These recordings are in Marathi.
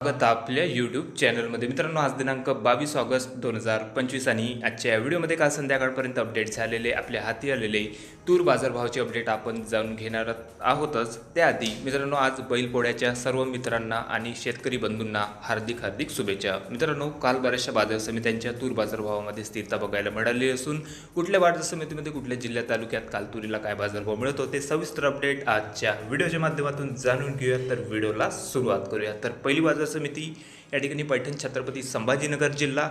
स्वागत आपल्या यूट्यूब चॅनलमध्ये मित्रांनो आज दिनांक बावीस ऑगस्ट दोन हजार पंचवीस आणि आजच्या या व्हिडिओमध्ये काल संध्याकाळपर्यंत अपडेट झालेले आपल्या हाती आलेले तूर बाजारभावाचे अपडेट आपण जाणून घेणार आहोतच. त्याआधी मित्रांनो आज बैलपोळ्याच्या सर्व मित्रांना आणि शेतकरी बंधूंना हार्दिक हार्दिक शुभेच्छा. मित्रांनो काल बऱ्याचशा बाजार समित्यांच्या तूर बाजारभावामध्ये स्थिरता बघायला मिळाली असून कुठल्या बाजार समितीमध्ये कुठल्या जिल्ह्या तालुक्यात काल तुरीला काय बाजारभाव मिळत होते सविस्तर अपडेट आजच्या व्हिडिओच्या माध्यमातून जाणून घेऊया. तर व्हिडिओला सुरुवात करूया. तर पहिली बाजार समिती या ठिकाणी पैठण छत्रपती संभाजीनगर जिल्हा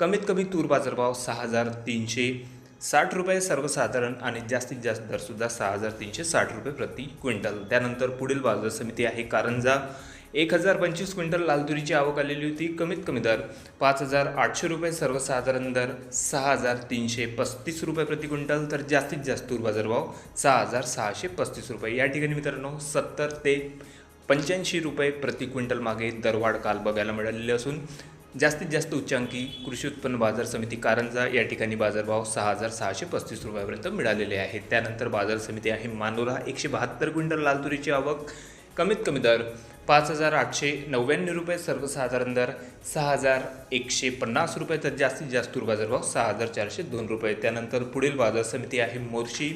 कमीत कमी तूर बाजारभाव सहा हजार तीनशे साठ रुपये सर्वसाधारण आणि जास्तीत जास्त दरसुद्धा सहा हजार तीनशे साठ रुपये प्रति क्विंटल. त्यानंतर पुढील बाजार समिती आहे कारंजा. एक हजार पंचवीस क्विंटल लालतुरीची आवक आलेली होती. कमीत कमी दर पाच हजार आठशे रुपये सर्वसाधारण दर सहा हजार तीनशे पस्तीस रुपये प्रति क्विंटल. तर जास्तीत जास्त तूर बाजारभाव सहा हजार सहाशे पस्तीस रुपये. या ठिकाणी मित्रांनो सत्तर ते पंच्याऐंशी रुपये प्रति क्विंटल मागे दरवाढ काल बघायला मिळालेली असून जास्तीत जास्त उच्चांकी कृषी उत्पन्न बाजार समिती कारंजा या ठिकाणी बाजारभाव सहा हजार सहाशे पस्तीस रुपयापर्यंत मिळालेले आहेत. त्यानंतर बाजार समिती आहे मानोरा एकशे बहात्तर क्विंटल लाल तुरीची आवक. कमीत कमी दर पाच हजार आठशे नव्याण्णव रुपये सर्वसाधारण दर सहा हजार एकशे पन्नास रुपये तर जास्तीत जास्त बाजारभाव सहा हजार चारशे दोन रुपये. त्यानंतर पुढील बाजार समिती आहे मोर्शी.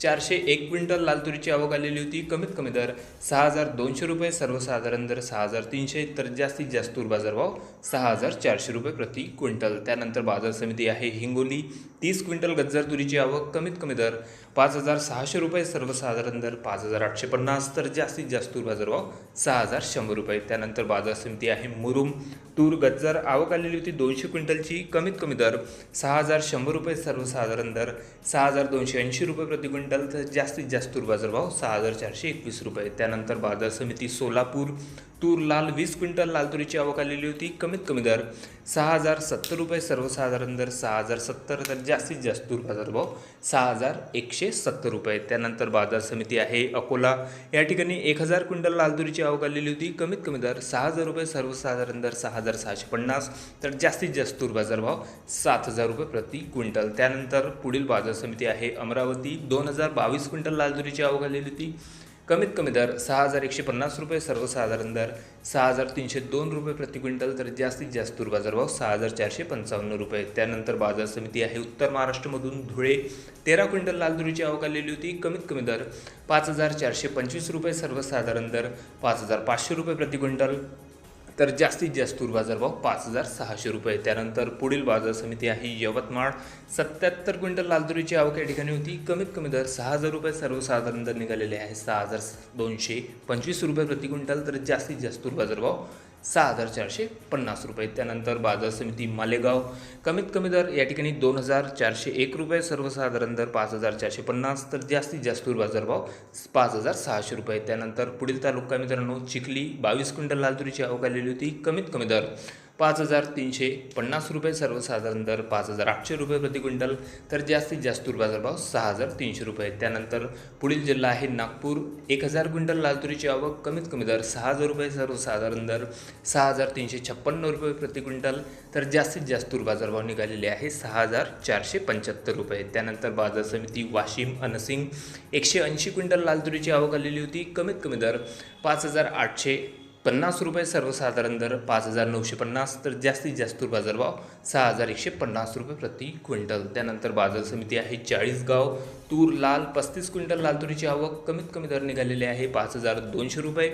चारशे एक क्विंटल लाल तुरीची आवक आलेली होती. कमीत कमी दर सहा हजार दोनशे रुपये सर्वसाधारण दर सहा हजार तीनशे. तर जास्तीत जास्त तूर बाजारभाव सहा हजार चारशे रुपये प्रति क्विंटल. त्यानंतर बाजार समिती आहे हिंगोली. तीस क्विंटल गज्जर तुरीची आवक कमीत कमी दर पाच हजार सहाशे रुपये सर्वसाधारण दर पाच हजार आठशे पन्नास तर जास्तीत जास्त तूर बाजारभाव सहा हजार शंभर रुपये. त्यानंतर बाजार समिती आहे मुरुम. तूर गज्जर आवक आलेली होती दोनशे क्विंटलची कमीत कमी दर सहा हजार शंभर रुपये सर्वसाधारण दर सहा हजार दोनशे ऐंशी रुपये प्रति क्विंटल तर जास्तीत जास्त तूर बाजारभाव सहा हजार चारशे एकवीस रुपये. त्यानंतर बाजार समिती सोलापूर. तूर लाल वीस क्विंटल लाल तुरीची आवक आलेली होती. कमीत कमी दर सहा हजार सत्तर रुपये सर्वसाधारण दर सहा हजार सत्तर तर जास्तीत जास्त तूर बाजारभाव सहा हजार एकशे सत्तर रुपये. त्यानंतर बाजार समिती आहे अकोला. या ठिकाणी एक हजार क्विंटल लाल तुरीची आवक आलेली होती. कमीत कमी दर सहा हजार रुपये सर्वसाधारण दर सहा हजार सहाशे पन्नास तर जास्तीत जास्त तूर बाजारभाव सात हजार रुपये प्रति क्विंटल. त्यानंतर पुढील बाजार समिती आहे अमरावती. दोन हजार बावीस क्विंटल लाल तुरीची आवक आलेली होती. कमीत कमी दर सहा हजार एकशे पन्नास रुपये सर्वसाधारण दर सहा हजार तीनशे दोन रुपये प्रति क्विंटल तर जास्तीत जास्त तूर बाजारभाव सहा हजार चारशे पंचावन्न रुपये. त्यानंतर बाजार समिती आहे उत्तर महाराष्ट्रमधून धुळे. तेरा क्विंटल लाल तुरीची आवक आलेली होती. कमीत कमी दर पाच हजार चारशे पंचवीस रुपये सर्वसाधारण दर पाच हजार पाचशे रुपये प्रति क्विंटल. तर जास्तीत जास्त तूर बाजारभाव पाच हजार सहाशे रुपये. त्यानंतर पुढील बाजार समिती आहे यवतमाळ. सत्याहत्तर क्विंटल लालदुरीची आवक या ठिकाणी होती. कमीत कमी दर सहा हजार रुपये सर्वसाधारण दर निघालेले आहे. सहा हजार दोनशे पंचवीस रुपये प्रति क्विंटल तर जास्तीत जास्त तूर बाजारभाव सहा हजार चारशे पन्नास रुपये. त्यानंतर बाजार समिती मालेगाव. कमीत कमी दर या ठिकाणी दोन हजार चारशे एक रुपये सर्वसाधारण दर पाच हजार चारशे पन्नास तर जास्तीत जास्त बाजारभाव पाच हजार सहाशे रुपये. त्यानंतर पुढील तालुका मित्रांनो चिखली बावीस क्विंटल लाल तुरीची आवक आलेली होती. कमीत कमी दर पाच हजार तीनशे पन्नास रुपये सर्वसाधारण दर पाच हजार आठशे रुपये प्रति क्विंटल तर जास्तीत जास्त रुपयाचा बाजारभाव सहा हजार तीनशे रुपये. त्यानंतर पुढील जिल्हा आहे नागपूर. एक हजार क्विंटल लाल तुरीची आवक कमीत कमी दर सहा हजार रुपये सर्वसाधारण दर सहा हजार तीनशे छप्पन्न रुपये प्रति क्विंटल तर जास्तीत जास्त तूर बाजारभाव निघालेले आहे सहा हजार चारशे पंच्याहत्तर रुपये. त्यानंतर बाजार समिती वाशिम अनसिंग एकशे ऐंशी क्विंटल लाल तुरीची आवक आलेली होती कमीत कमी दर पाच हजार आठशे पन्नास रुपये सर्वसाधारण दर पाच हजार नऊशे पन्नास तर जास्तीत जास्त बाजारभाव सहा हजार एकशे पन्नास रुपये प्रति क्विंटल. त्यानंतर बाजार समिती आहे चाळीसगाव. तूर लाल पस्तीस क्विंटल लाल तुरीची आवक कमीत कमी दर निघालेली आहे पाच हजार दोनशे रुपये.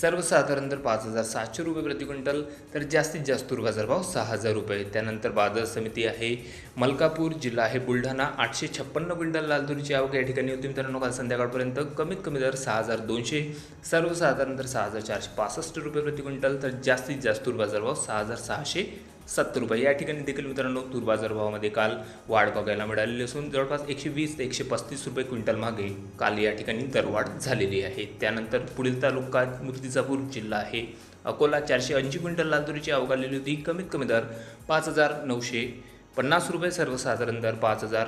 सर्वसाधारण दर पाच हजार सातशे रुपये प्रति क्विंटल तर जास्तीत जास्त तूर बाजारभाव सहा हजार रुपये. त्यानंतर बाजार समिती आहे मलकापूर जिल्हा आहे बुलढाणा. आठशे छप्पन्न क्विंटल लाल तुरीची आवक या ठिकाणी होती मित्रांनो काल संध्याकाळपर्यंत. कमीत कमी दर सहा हजार दोनशे. सर्वसाधारण दर सहा हजार चारशे पासष्ट रुपये प्रति क्विंटल तर जास्तीत जास्त तूर बाजारभाव सहा हजार सहाशे सत्तर रुपये. या ठिकाणी देखील मित्रांनो तूर बाजारभावामध्ये काल वाढ बघायला मिळालेली असून जवळपास एकशे वीस ते एकशे पस्तीस रुपये क्विंटल मागे काल या ठिकाणी दरवाढ झालेली आहे. त्यानंतर पुढील तालुका मूर्तिजापूर जिल्हा आहे. अकोला चारशे ऐंशी क्विंटल लाल तुरीची होती. कमीत कमी दर पाच हजार नऊशे पन्नास रुपये. सर्वसाधारण दर पाच हजार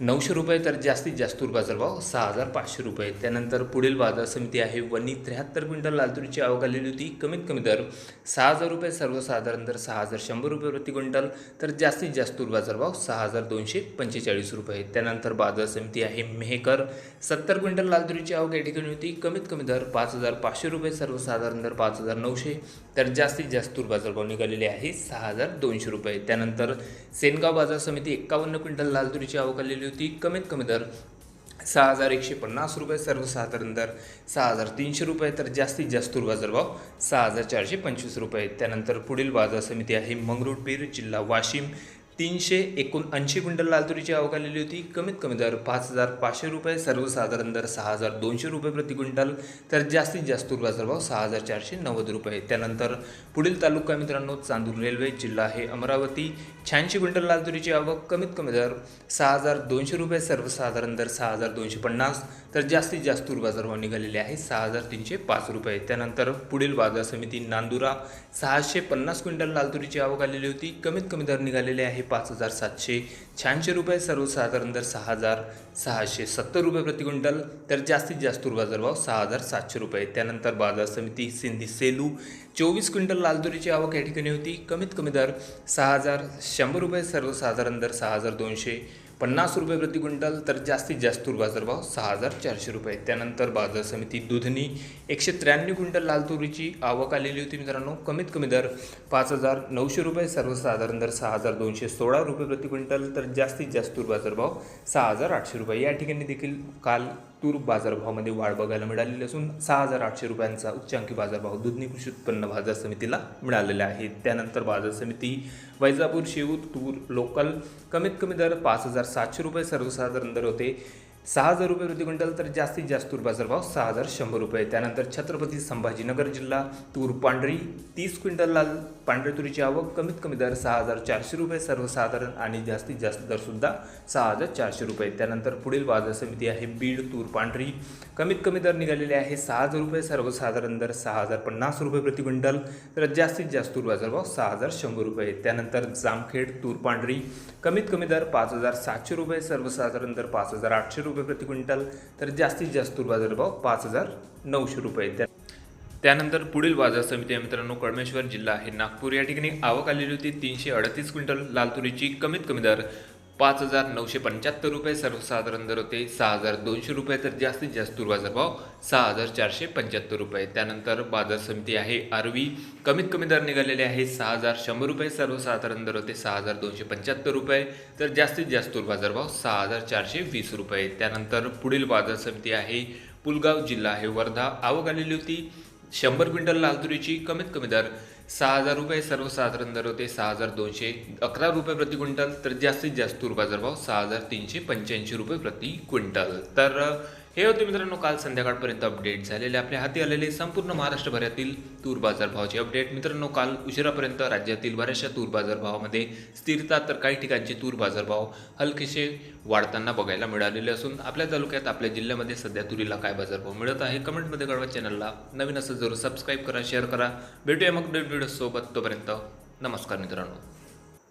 नऊशे रुपये तर जास्तीत जास्त तूर बाजारभाव सहा हजार पाचशे रुपये. त्यानंतर पुढील बाजार समिती आहे. वनी त्र्याहत्तर क्विंटल लालतुरीची आवक आलेली होती. कमीत कमी दर सहा हजार रुपये सर्वसाधारण दर सहा हजार शंभर रुपये प्रति क्विंटल. तर जास्तीत जास्त तूर बाजारभाव सहा हजार दोनशे पंचेचाळीस रुपये. त्यानंतर बाजार समिती आहे मेहकर. सत्तर क्विंटल लालतुरीची आवक या ठिकाणी होती. कमीत कमी दर पाच हजार पाचशे रुपये सर्वसाधारण दर पाच हजार नऊशे. तर जास्तीत जास्त तूर बाजारभाव निघालेले आहे सहा हजार दोनशे रुपये. त्यानंतर सेनगाव बाजार समिती एक्कावन्न क्विंटल लालतुरीची आवक आलेली होती. कमीत कमी दर सहा हजार एकशे पन्नास रुपये सर्वसाधारण दर सहा हजार तीनशे रुपये. तर जास्तीत जास्त तूर बाजारभाव सहा हजार चारशे पंचवीस रुपये. त्यानंतर पुढील बाजार समिती आहे मंगरुळपीर जिल्हा वाशिम तीनशे एकोणऐंशी क्विंटल लाल तुरीची आवक आलेली होती. कमीत कमी दर पाच हजार पाचशे रुपये सर्वसाधारण दर सहा हजार दोनशे रुपये प्रति क्विंटल तर जास्तीत जास्त तूर बाजारभाव सहा हजार चारशे नव्वद रुपये. त्यानंतर पुढील तालुका मित्रांनो चांदूर रेल्वे जिल्हा आहे अमरावती. शहाऐंशी क्विंटल लाल तुरीची आवक कमीत कमी दर सहा हजार दोनशे रुपये सर्वसाधारण दर सहा हजार दोनशे पन्नास तर जास्तीत जास्त तूर बाजारभाव निघालेले आहे सहा हजार तीनशे पाच रुपये. त्यानंतर पुढील बाजार समिती नांदुरा सहाशे पन्नास क्विंटल लाल तुरीची आवक आलेली होती. कमीत कमी दर निघालेले आहे पाच हजार सातशे शहाऐंशी रुपये सर्वसाधारण दर सहा हजार सहाशे सत्तर रुपये प्रति क्विंटल तर जास्तीत जास्त बाजारभाव सहा हजार सातशे रुपये. त्यानंतर बाजार समिती सिंधी सेलू चोवीस क्विंटल लालदुरीची आवक या ठिकाणी होती. कमीत कमी दर सहा हजार शंभर रुपये सर्वसाधारण दर सहा हजार दोनशे. पन्नास रुपये प्रति क्विंटल तर जास्तीत जास्त तूर बाजारभाव सहा हजार चारशे रुपये. त्यानंतर बाजार समिती दुधनी एकशे त्र्याण्णव क्विंटल लाल तुरीची आवक आलेली होती मित्रांनो. कमीत कमी दर पाच हजार नऊशे रुपये सर्वसाधारण दर सहा हजार दोनशे सोळा रुपये प्रति क्विंटल तर जास्तीत जास्त तूर बाजारभाव सहा हजार आठशे रुपये. या ठिकाणी देखील काल तूर बाजारभावामध्ये वाढ बघायला मिळालेली असून सहा हजार आठशे रुपयांचा उच्चांकी बाजारभाव दुधनी कृषी उत्पन्न बाजार समितीला मिळालेला आहे. त्यानंतर बाजार समिती वैजापूर शिवूर तूर लोकल कमीत कमी दर पाच हजार सातशे रुपये सर्वसाधारण दर होते. सहा हजार रुपये प्रति क्विंटल तर जास्तीत जास्त तूर बाजारभाव सहा हजार शंभर रुपये. त्यानंतर छत्रपती संभाजीनगर जिल्हा तूर पांढरी तीस क्विंटल लाल पांढऱ्या तुरीची आवक कमीत कमी दर सहा हजार चारशे रुपये सर्वसाधारण आणि जास्तीत जास्त दरसुद्धा सहा हजार चारशे रुपये. त्यानंतर पुढील बाजार समिती आहे बीड तूर पांढरी. कमीत कमी दर निघालेले आहे सहा हजार रुपये सर्वसाधारण दर सहा हजार पन्नास रुपये प्रति क्विंटल तर जास्तीत जास्त तूर बाजारभाव सहा हजार शंभर रुपये. त्यानंतर जामखेड तूर पांढरी कमीत कमी दर पाच हजार सातशे रुपये सर्वसाधारण दर पाच हजार आठशे रुपये. रुपये प्रति क्विंटल तर जास्तीत जास्त तूर बाजारभाव पाच हजार नऊशे रुपये. त्या त्यानंतर पुढील बाजार समिती मित्रांनो कळमेश्वर जिल्हा आहे नागपूर. या ठिकाणी आवक आलेली होती तीनशे अडतीस क्विंटल लाल तुरीची. कमीत कमी दर पाच हजार नऊशे पंच्याहत्तर रुपये सर्वसाधारण दर होते. सहा हजार दोनशे रुपये तर जास्तीत जास्त बाजारभाव सहा हजार चारशे पंच्याहत्तर रुपये. त्यानंतर बाजार समिती आहे आरवी. कमीत कमी दर निघालेले आहे सहा हजार शंभर रुपये सर्वसाधारण दर होते सहा हजार दोनशे पंच्याहत्तर रुपये. तर जास्तीत जास्त बाजारभाव सहा हजार चारशे वीस रुपये. त्यानंतर पुढील बाजार समिती आहे पुलगाव जिल्हा आहे वर्धा. आवक आलेली होती शंभर क्विंटल लाल तुरीची कमीत कमी दर सहा हजार रुपये सर्वसाधारण दर होते सहा हजार दोनशे अकरा रुपये प्रति क्विंटल तर जास्तीत जास्त तूर बाजारभाव सहा हजार तीनशे पंच्याऐंशी रुपये प्रति क्विंटल. तर हे होते मित्रांनो काल संध्याकाळपर्यंत अपडेट झालेले आपल्या हाती आलेले संपूर्ण महाराष्ट्रभरातील तूर बाजारभावाचे अपडेट मित्रांनो काल उशिरापर्यंत राज्यातील बऱ्याचशा तूर बाजारभावामध्ये स्थिरता तर काही ठिकाणचे तूर बाजारभाव हलकेसे वाढताना बघायला मिळालेले असून आपल्या तालुक्यात आपल्या जिल्ह्यामध्ये सध्या तुरीला काय बाजारभाव मिळत आहे कमेंटमध्ये कळवा चॅनलला नवीन असं जरूर सबस्क्राईब करा शेअर करा. भेटूया मग डेट सोबत तोपर्यंत नमस्कार मित्रांनो.